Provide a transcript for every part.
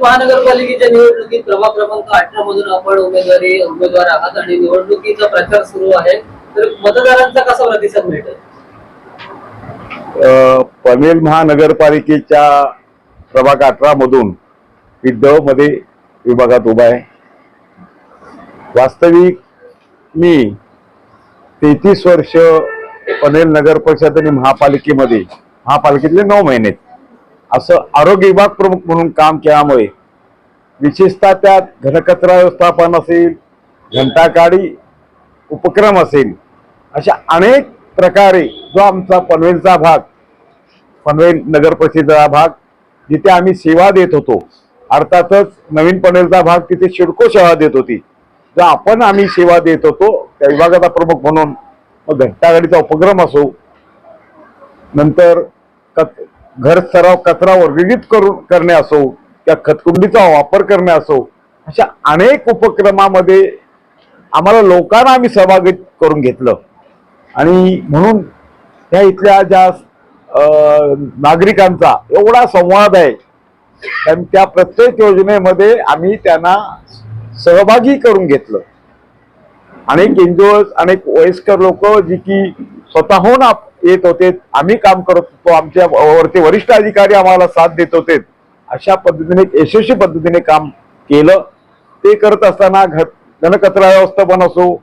महानगरपालिकेच्या निवडणुकीत प्रभाग क्रमांक अठरा मधून आपण उमेदवारी उमेदवार आहात आणि निवडणुकीचा प्रचार सुरू आहे. तर मतदारांचा कसा प्रतिसाद मिळतो पनवेल महानगरपालिकेच्या प्रभाग अठरा मधून मी मध्ये विभागात उभा आहे. वास्तविक मी तेहतीस वर्ष पनवेल नगर परिषद आणि महापालिकेमध्ये महापालिकेतले नऊ महिने असं आरोग्य विभाग प्रमुख म्हणून काम केल्यामुळे विशेषतः त्यात घनकचरा व्यवस्थापन असेल घंटागाडी उपक्रम असेल अशा अनेक प्रकारे जो आमचा पनवेलचा भाग पनवेल नगर परिषदेचा भाग जिथे आम्ही सेवा देत होतो अर्थातच नवीन पनवेलचा भाग तिथे शिडको सेवा देत होती. जो आपण आम्ही सेवा देत होतो त्या विभागाचा प्रमुख म्हणून मग घंटागाडीचा उपक्रम असो नंतर कच- घर सराव कचरा वर्गीकृत करून करणे असो किंवा खतकुंडीचा वापर करणे असो अशा अनेक उपक्रमामध्ये आम्हाला लोकांना आम्ही सहभागी करून घेतलं. आणि म्हणून त्या इथल्या ज्या नागरिकांचा एवढा संवाद आहे कारण त्या प्रत्येक योजनेमध्ये आम्ही त्यांना सहभागी करून घेतलं. अनेक एनजीओ अनेक वयस्कर लोक जी की स्वतःहून आप- येत होते. आम्ही काम करत होतो. आमच्या वरचे वरिष्ठ अधिकारी आम्हाला साथ देत होते. अशा पद्धतीने यशस्वी पद्धतीने काम केलं. ते करत असताना घर घनकचरा व्यवस्थापन असो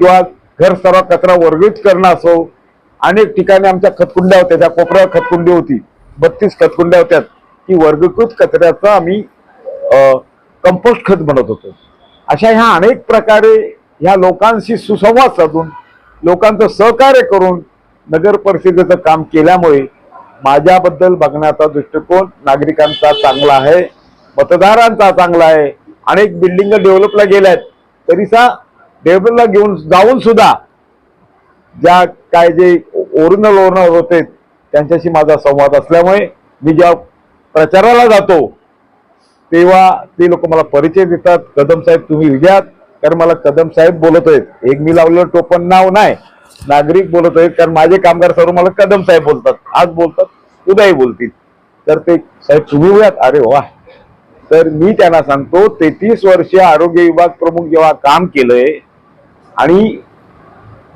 किंवा घर सर्व कचरा वर्गीत करणं असो अनेक ठिकाणी आमच्या खतकुंड्या होत्या. त्या कोपऱ्यावर खतकुंडी होती. बत्तीस खतकुंड्या होत्या. की वर्गीकृत कचऱ्याचं आम्ही कंपोस्ट खत बनवत होतो. अशा ह्या अनेक प्रकारे ह्या लोकांशी सुसंवाद साधून लोकांचं सहकार्य करून नगर परिषदेचं काम केल्यामुळे माझ्याबद्दल बघण्याचा दृष्टिकोन नागरिकांचा चांगला आहे मतदारांचा चांगला आहे अनेक बिल्डिंग डेव्हलपला गेल्या आहेत तरीसा डेव्हलपला घेऊन जाऊन सुद्धा ज्या काय जे ओरिजिनल ओरिजिनल होते त्यांच्याशी माझा संवाद असल्यामुळे मी जेव्हा प्रचाराला जातो तेव्हा ते लोक मला परिचय देतात. कदम साहेब तुम्ही विजयात. कारण मला कदम साहेब बोलत आहेत. एक मी लावलेलं टोपण नाव नाही. नागरिक बोलत आहेत कारण माझे कामगार सर्व मला कदम साहेब बोलतात. आज बोलतात उद्याही बोलतील. तर ते साहेब तुम्ही होयात अरे वा. तर मी त्यांना सांगतो तेहतीस वर्ष आरोग्य विभाग प्रमुख जेव्हा काम केलंय आणि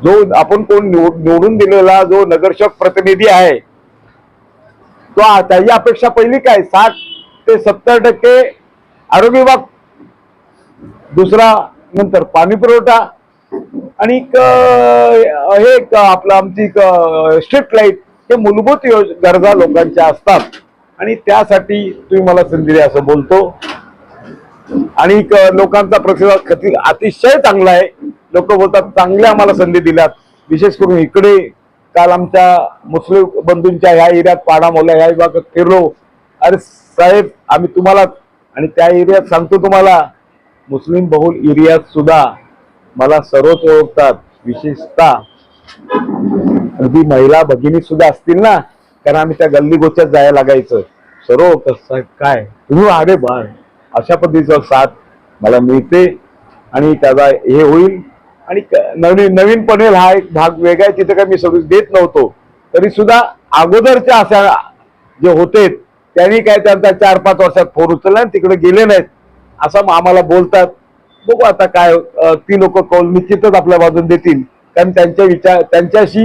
जो आपण कोण निवडून दिलेला जो नगरसेवक प्रतिनिधी आहे तो आ- त्याची अपेक्षा पहिली काय? साठ ते सत्तर टक्के आरोग्य विभाग दुसरा नंतर पाणी पुरवठा आणि हे एक आपलं आमची स्ट्रीट लाइट हे मूलभूत योज- गरजा लोकांच्या असतात. आणि त्यासाठी तुम्ही मला संधी द्या असं बोलतो. आणि लोकांचा प्रतिसाद खती अतिशय चांगला आहे. लोक बोलतात चांगल्या आम्हाला संधी दिल्यात विशेष करून इकडे काल आमच्या मुस्लिम बंधूंच्या ह्या एरियात पाडामोल्या ह्या विभागात फिरलो. अरे साहेब आम्ही तुम्हाला आणि त्या एरियात सांगतो तुम्हाला मुस्लिम बहुल एरियात सुद्धा मला सर्वच ओळखतात विशेषतः. अगदी महिला भगिनी सुद्धा असतील ना कारण आम्ही त्या गल्ली गोच्यात जायला लागायचं. सर्व कसं काय? तुम्ही अरे बा अशा पद्धतीचा साथ मला मिळते आणि त्याचा हे होईल. आणि क- नवीन नवीन हा एक भाग वेगळा आहे तिथे काय मी सर्व्हिस देत नव्हतो. तरी सुद्धा अगोदरच्या अशा जे होते त्यांनी काय त्यांचा चार पाच वर्षात फोन उचलला आणि तिकडे गेले नाहीत. असं आम्हाला बोलतात. बघू आता काय ती लोक कौल निश्चितच आपल्या बाजून देतील. कारण त्यांच्या विचार त्यांच्याशी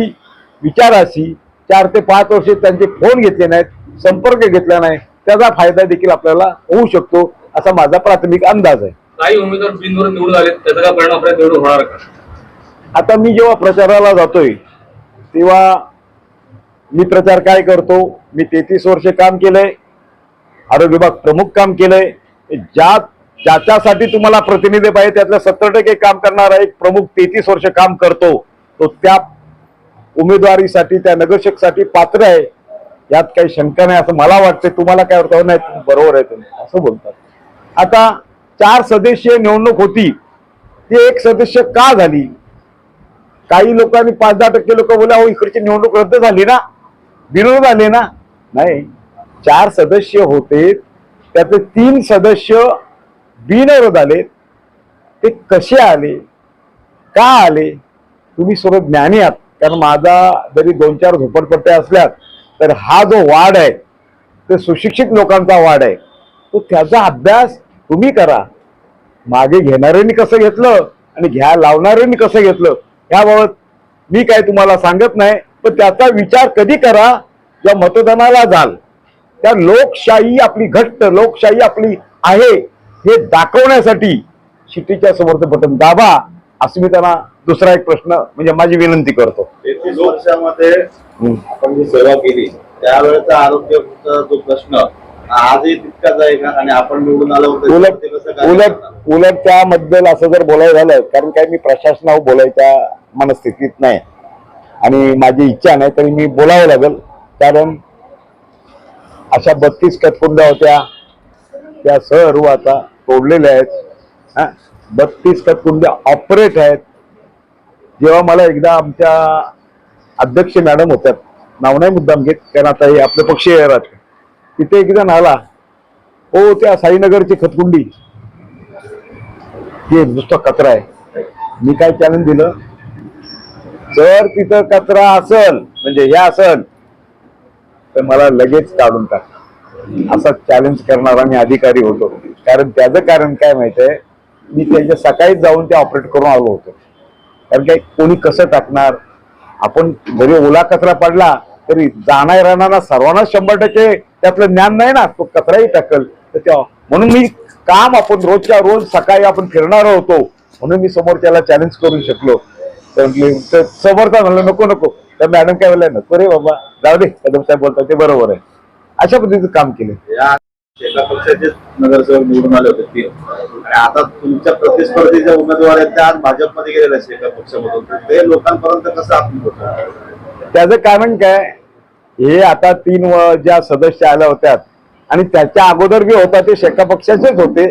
विचाराशी चार ते पाच वर्ष त्यांचे फोन घेतले नाहीत संपर्क घेतला नाही त्याचा फायदा देखील आपल्याला होऊ शकतो असा माझा प्राथमिक अंदाज आहे. काही उमेदवार बिनवरून निवडून आले त्याचा काय परिणाम आपल्या निवडून होणार का? आता मी जेव्हा प्रचाराला जातोय तेव्हा मी प्रचार काय करतो मी तेहतीस वर्ष काम केलंय आरोग्य विभाग प्रमुख काम केलंय ज्या ज्याच्यासाठी तुम्हाला प्रतिनिधी पाहिजे त्यातलं सत्तर टक्के काम करणारा एक प्रमुख तेहतीस वर्ष काम करतो तो त्या उमेदवारीसाठी त्या नगरसेवकसाठी पात्र आहे. यात काही शंका नाही असं मला वाटतं तुम्हाला काय वाटतं? हो, नाही बरोबर आहे तुम्ही. असं बोलतात. आता चार सदस्यीय निवडणूक होती. ती एक सदस्य का झाली? काही लोकांनी पाच दहा टक्के लोक बोला हो इकडची निवडणूक रद्द झाली ना? विरोध झाले ना? नाही. चार सदस्य होते. त्यातले तीन सदस्य बिनविरोध आले ते कसे आले का आले तुम्ही सर्व ज्ञानी आहात. कारण माझा जरी दोन चार झोपडपट्ट्या असल्यात तर हा जो वाढ आहे ते सुशिक्षित लोकांचा वाढ आहे. तो त्याचा अभ्यास तुम्ही करा. मागे घेणाऱ्यांनी कसं घेतलं आणि घ्या लावणाऱ्यांनी कसं घेतलं याबाबत मी काय तुम्हाला सांगत नाही. पण त्याचा विचार कधी करा जेव्हा मतदानाला जाल. त्या लोकशाही आपली घट्ट लोकशाही आपली आहे. हे दाखवण्यासाठी शिट्टीच्या समोरचं बटन दाबा असं मी त्यांना दुसरा एक प्रश्न म्हणजे माझी विनंती करतो हम्म. आपण जी सेवा केली त्यावेळेचा आरोग्याचा जो प्रश्न आजही तितकाच आहे का आणि आपण निवडून आल्यावर उलट उलट? उलट त्याबद्दल असं जर बोलायचं झालं कारण काय मी प्रशासनावर बोलायच्या मनस्थितीत नाही आणि माझी इच्छा नाही तरी मी बोलावं लागेल कारण अशा बत्तीस कटकुंड्या होत्या त्या सर्व आता तोडलेल्या आहेत. हा? बत्तीस कटकुंड्या ऑपरेट आहेत. जेव्हा मला एकदा आमच्या अध्यक्ष मॅडम होत्या नाव नाही मुद्दाम घेत कारण आता हे आपले पक्षी राहत तिथे एकदा नाला आला हो त्या साईनगरची खतकुंडी हे नुसता कचरा आहे. मी काय चॅलेंज दिलं? जर तिथं कचरा असल म्हणजे हे असल तर मला लगेच काढून टाक. असा चॅलेंज करणारा मी अधिकारी होतो. कारण त्याचं कारण काय माहीत आहे? मी त्याच्या सकाळीच जाऊन ते ऑपरेट करून आलो होतो. कारण काय कोणी कसं टाकणार? आपण जरी ओला कचरा पडला तरी जाणाऱ्यांना सर्वांना शंभर टक्के त्यातलं ज्ञान नाही ना. तो कचराही टाकल. तर त्या म्हणून मी काम आपण रोजच्या रोज सकाळी आपण फिरणार होतो. म्हणून मी समोर त्याला चॅलेंज करू शकलो. तर म्हटले- म्हणलं नको नको. तर मॅडम काय म्हणलं नको रे बाबा. जाऊ दे. कदम साहेब बोलतात ते बरोबर आहे. अशा पद्धतीचं काम केलं. या एका पक्षाचे नगरसेवक निवडून आले होते तीन आणि आता तुमच्या प्रतिस्पर्धी ज्या उमेदवार आहेत त्या आज भाजपमध्ये गेलेल्या आहेत एका पक्षामधून ते लोकांपर्यंत कसं आपण होतं त्याचं कारण काय हे आता तीन व- ज्या सदस्य आल्या होत्या आणि त्याच्या अगोदर बी होता ते शेका पक्षाचेच होते.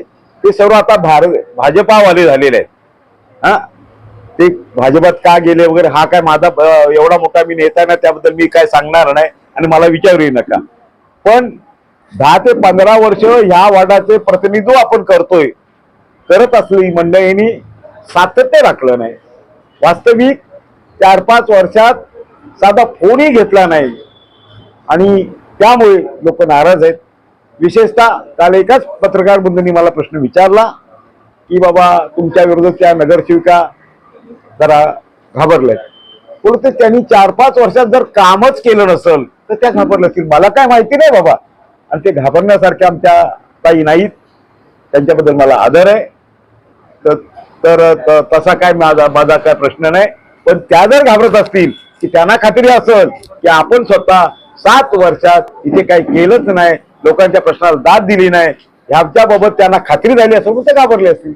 ते सर्व आता भारत भाजपावाले झालेले आहेत. हा? ते भाजपात का गेले वगैरे हा काय माझा एवढा मोठा मी नेता ना त्याबद्दल मी काय सांगणार नाही आणि मला विचारूही नका. पण दहा ते पंधरा वर्ष ह्या वार्डाचे प्रतिनिधित्व आपण करतोय. करत असली मंडळींनी सातत्य राखलं नाही. वास्तविक चार पाच वर्षात साधा फोनही घेतला नाही. आणि त्यामुळे लोक नाराज आहेत. विशेषतः काल एकाच पत्रकार बंधूंनी मला प्रश्न विचारला की बाबा तुमच्या विरोधात नगरसेविका जरा घाबरल्यात. परंतु त्यांनी चार पाच वर्षात जर कामच केलं नसेल तर त्या घाबरल्या असतील मला काय माहिती नाही बाबा. आणि ते घाबरण्यासारख्या आमच्या ताई नाहीत. त्यांच्याबद्दल मला आदर आहे. तर तसा काय माझा माझा काय प्रश्न नाही. पण त्या जर घाबरत असतील की त्यांना खात्री असेल की आपण स्वतः सात वर्षात इथे काही केलंच नाही लोकांच्या प्रश्नाला दाद दिली नाही ह्याच्या बाबत त्यांना खात्री झाली असेल ते घाबरले असतील.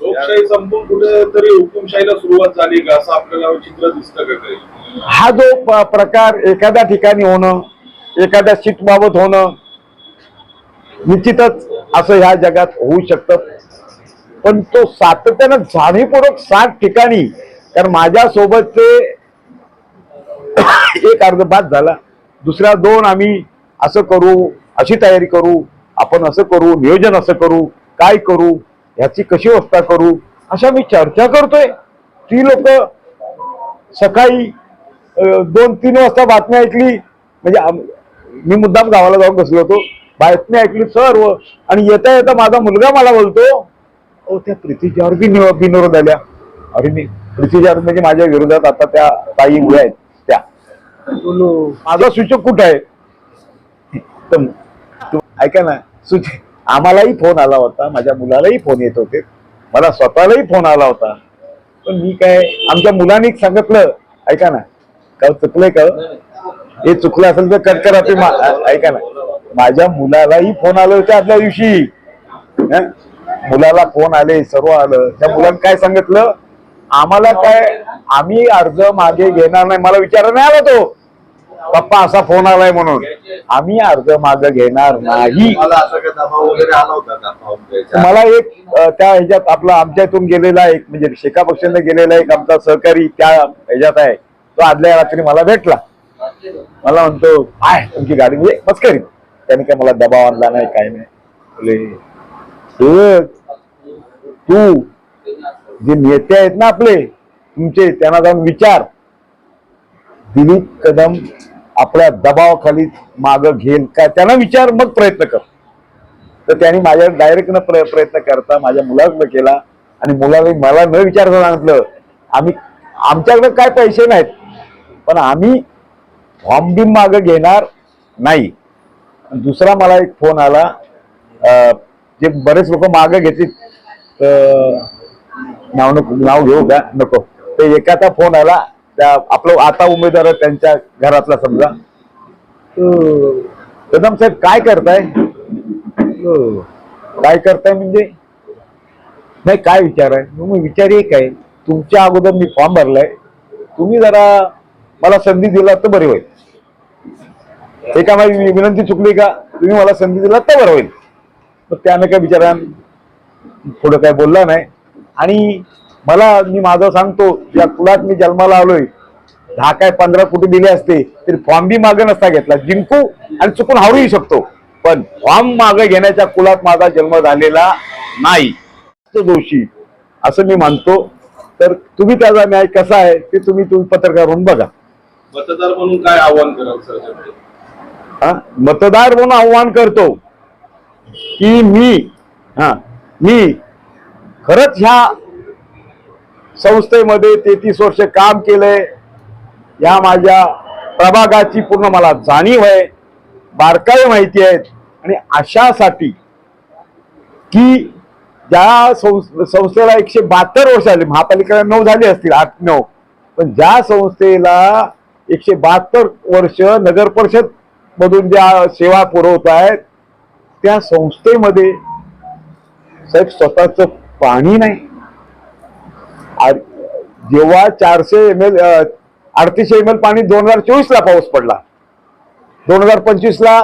लोकशाही संपून कुठेतरी हुकुमशाहीला सुरुवात झाली का? असं आपल्याला चित्र दिसतं का काही? हा जो प्रकार एखाद्या ठिकाणी होणं एखाद्या सीट बाबत होणं निश्चितच असं ह्या जगात होऊ शकतं. पण तो सातत्यानं जाणीवपूर्वक सात ठिकाणी कारण माझ्यासोबतचे एक अर्धभात झाला. दुसऱ्या दोन आम्ही असं करू अशी तयारी करू आपण असं करू नियोजन असं करू काय करू ह्याची कशी व्यवस्था करू अशा मी चर्चा करतोय. ती लोक सकाळी दोन तीन वाजता बातम्या ऐकली. म्हणजे मी मुद्दाम गावाला जाऊन बसलो होतो. बातमी ऐकली सर्व. आणि येता येता माझा मुलगा मला बोलतो ओ त्या प्रीतीच्यावर बी निव- बिनविरोध आल्या अरे मी प्रीतीच्यावर म्हणजे माझ्या विरोधात आता त्या ताई उभ्या आहेत त्या. माझा सूचक कुठं आहे? ऐका ना सूच आम्हालाही फोन आला होता माझ्या मुलालाही फोन येत होते. मला स्वतःलाही फोन आला होता. पण मी काय आमच्या मुलांनी सांगितलं. ऐका ना का चुकलंय का हे चुकलं असेल तर कट करा ते ऐका ना. माझ्या मुलालाही फोन आले होते आदल्या दिवशी? मुलाला फोन आले सर्व आलं. त्या मुलांनी काय सांगितलं? आम्हाला काय आम्ही अर्ज मागे घेणार नाही. मला विचार नाही आला तो. पप्पा असा फोन आलाय म्हणून. आम्ही अर्ज मागे घेणार नाही. मला एक त्या ह्याच्यात आपला आमच्या इथून गेलेला एक म्हणजे शेका पक्षाने गेलेला एक आमचा सहकारी त्या ह्याच्यात आहे. तो आदल्या रात्री मला भेटला. मला म्हणतो काय तुमची गाडी म्हणजे मस्करी त्याने काय मला दबाव आणला नाही काय नाही. "हे, तू जे नेते आहेत ना आपले तुमचे त्यांना जाऊन विचार. दिलीप कदम आपल्या दबावाखाली माग घेईल का त्यांना विचार मग प्रयत्न कर. तर त्यांनी माझ्या डायरेक्ट न प्र- प्रयत्न करता माझ्या मुलाकडे केला आणि मुलाने मला न विचारता सांगितलं आम्ही आमच्याकडे काय पैसे नाहीत पण आम्ही फॉर्म बिम मागं घेणार नाही. दुसरा मला एक फोन आला जे बरेच लोक मागं घेतील नाव नको नाव घेऊ का? नको. ते एकाचा फोन आला त्या आपलं आता उमेदवार त्यांच्या घरातला समजा. अं, कदम साहेब काय करताय? अं, काय करताय म्हणजे? नाही काय विचार आहे मग विचार एक आहे तुमच्या अगोदर मी फॉर्म भरलाय. तुम्ही जरा मला संधी दिला तर बरी होईल. हे का माझी विनंती चुकली का तुम्ही मला संधी दिला तर बरं होईल. तर त्यानं काय बिचारा पुढं काय बोलला नाही. आणि मला मी माझं सांगतो या कुलात मी जन्माला आलोय. दहा काय पंधरा कोटी दिले असते तरी फॉर्म बी मागे नसता घेतला. जिंकू आणि चुकून हारूही शकतो. पण फॉर्म मागे घेण्याच्या कुलात माझा जन्म झालेला नाही. तो दोषी. असं मी मानतो. तर तुम्ही त्याचा न्याय कसा आहे ते तुम्ही तुम्ही पत्रकार होऊन बघा. मतदार म्हणून काय आव्हान कराल सर? मतदार म्हणून आव्हान करतो की मी हा मी खरंच ह्या संस्थेमध्ये तेहतीस वर्ष काम केलंय. या माझ्या प्रभागाची पूर्ण मला जाणीव आहे बारकाई माहिती आहेत. आणि अशासाठी की ज्या संस्थेला एकशे बहात्तर वर्ष आली महापालिकेला नऊ झाली असतील आठ नऊ. पण ज्या संस्थेला एकशे बहात्तर वर्ष नगर परिषद मधून ज्या सेवा पुरवत आहेत त्या संस्थेमध्ये साहेब स्वतःच पाणी नाही. जेव्हा चारशे एम एल अडतीसशे एम एल पाणी दोन हजार चोवीस ला पाऊस पडला. दोन हजार पंचवीस ला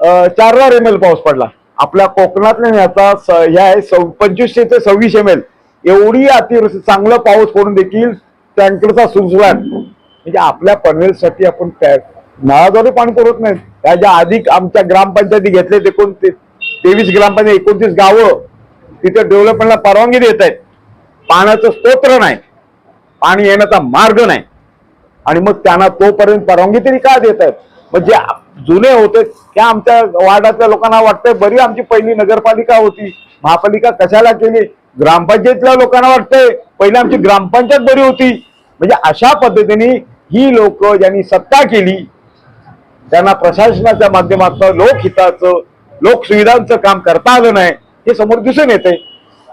चार हजार एम एल पाऊस पडला. आपल्या कोकणातल्या आता ह्या आहे सव- पंचवीसशे ते सव्वीस एम एल. एवढी अतिवृष्टी चांगला पाऊस पडून देखील टँकरचा सुजवान म्हणजे आपल्या पनवेलसाठी आपण त्या- नळाद्वारे पाणी पुरवत नाही त्याच्या आधी आमच्या ग्रामपंचायती घेतले एकोणतीस ते- तेवीस ग्रामपंचायत एकोणतीस गावं तिथे डेव्हलपमेंटला परवानगी देत आहेत. पाण्याचं स्तोत्र नाही. पाणी येण्याचा मार्ग नाही. आणि मग त्यांना तोपर्यंत परवानगी तरी का देत आहेत? म्हणजे जुने होते त्या आमच्या वार्डातल्या लोकांना वाटतंय बरी आमची पहिली नगरपालिका होती. महापालिका कशाला केली? ग्रामपंचायतीतल्या लोकांना वाटतंय पहिली आमची ग्रामपंचायत बरी होती. म्हणजे अशा पद्धतीने ही लोक ज्यांनी सत्ता केली त्यांना प्रशासनाच्या माध्यमातून लोकहिताचं लोकसुविधांचं काम करता आलं नाही हे समोर दिसून येते.